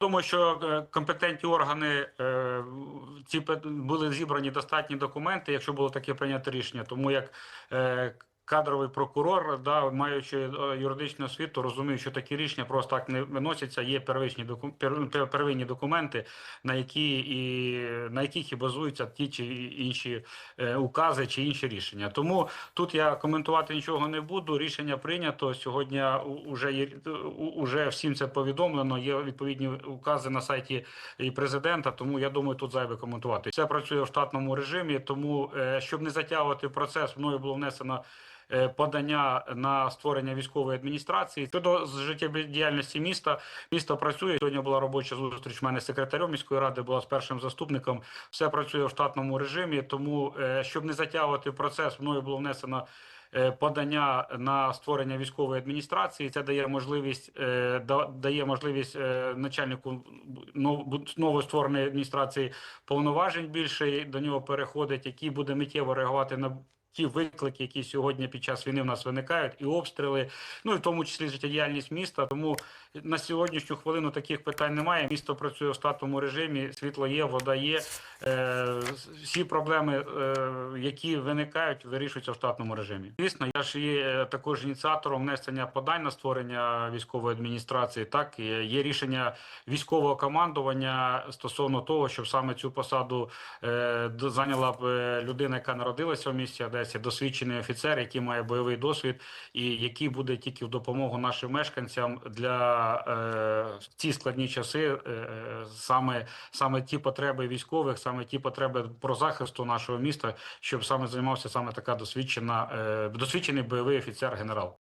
Думаю, що е, компетентні органи е, ці були зібрані достатні документи, якщо було таке прийнято рішення. Тому як е, кадровий прокурор, да, маючи е, юридичну освіту, розумію, що такі рішення просто так не виносяться. Є первичні доку- пер- пер- первинні документи, на які і на яких і базуються ті чи інші е, укази чи інші рішення. Тому тут я коментувати нічого не буду. Рішення прийнято сьогодні. Уже є уже всім це повідомлено. Є відповідні укази на сайті і президента. Тому я думаю, тут зайве коментувати. Все працює в штатному режимі. Тому е, щоб не затягувати процес, мною було внесено. Е, Подання на створення військової адміністрації щодо життєдіяльності міста. Місто працює. Сьогодні була робоча зустріч. в мене з секретарем міської ради була з першим заступником. Все працює в штатному режимі. Тому, е, щоб не затягувати процес, мною було внесено е, подання на створення військової адміністрації. Це дає можливість дає можливість начальнику нов- нової створеної адміністрації повноважень більше до нього переходить, який буде миттєво реагувати на. Ті виклики, які сьогодні під час війни в нас виникають, і обстріли, ну і в тому числі життєдіяльність міста. Тому на сьогоднішню хвилину таких питань немає. Місто працює в штатному режимі, світло є, вода є. Е, всі проблеми, е, які виникають, вирішуються в штатному режимі. Звісно, я ж є е, також ініціатором внесення подань на створення військової адміністрації. Так є рішення військового командування стосовно того, щоб саме цю посаду е, зайняла б е, людина, яка народилася в місті Одесі, досвідчений офіцер, який має бойовий досвід, і який буде тільки в допомогу нашим мешканцям для е, ці складні часи, е, е, саме саме ті потреби військових, саме ті потреби про захисту нашого міста, щоб саме займався саме така досвідчена, е, досвідчений бойовий офіцер генерал.